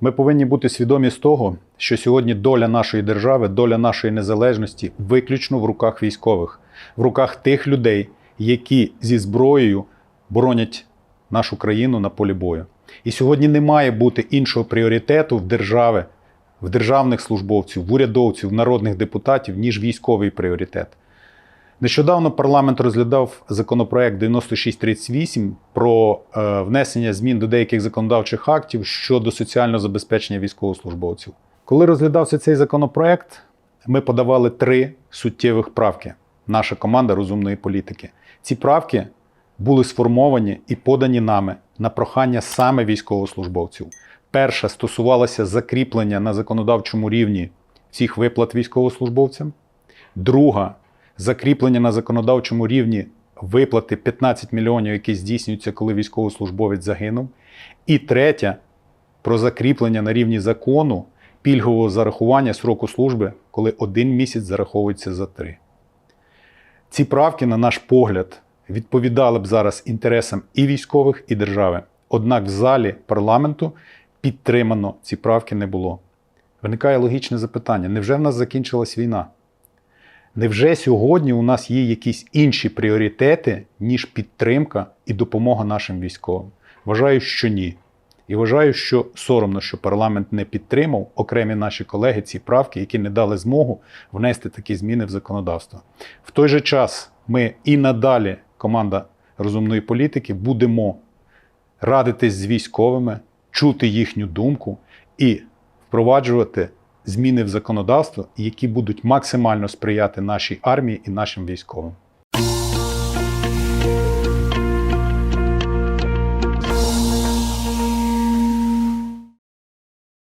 Ми повинні бути свідомі з того, що сьогодні доля нашої держави, доля нашої незалежності виключно в руках військових, в руках тих людей, які зі зброєю боронять нашу країну на полі бою. І сьогодні не має бути іншого пріоритету в держави, в державних службовців, в урядовців, в народних депутатів, ніж військовий пріоритет. Нещодавно парламент розглядав законопроект 9638 про е, внесення змін до деяких законодавчих актів щодо соціального забезпечення військовослужбовців. Коли розглядався цей законопроект, ми подавали три суттєвих правки. Наша команда розумної політики. Ці правки були сформовані і подані нами на прохання саме військовослужбовців. Перша стосувалася закріплення на законодавчому рівні всіх виплат військовослужбовцям. Друга закріплення на законодавчому рівні виплати 15 мільйонів, які здійснюються, коли військовослужбовець загинув. І третя про закріплення на рівні закону пільгового зарахування сроку служби, коли один місяць зараховується за три. Ці правки, на наш погляд, відповідали б зараз інтересам і військових, і держави. Однак в залі парламенту підтримано ці правки не було. Виникає логічне запитання: невже в нас закінчилась війна? Невже сьогодні у нас є якісь інші пріоритети, ніж підтримка і допомога нашим військовим? Вважаю, що ні. І вважаю, що соромно, що парламент не підтримав окремі наші колеги ці правки, які не дали змогу внести такі зміни в законодавство. В той же час ми і надалі, команда розумної політики, будемо радитись з військовими, чути їхню думку і впроваджувати зміни в законодавство, які будуть максимально сприяти нашій армії і нашим військовим.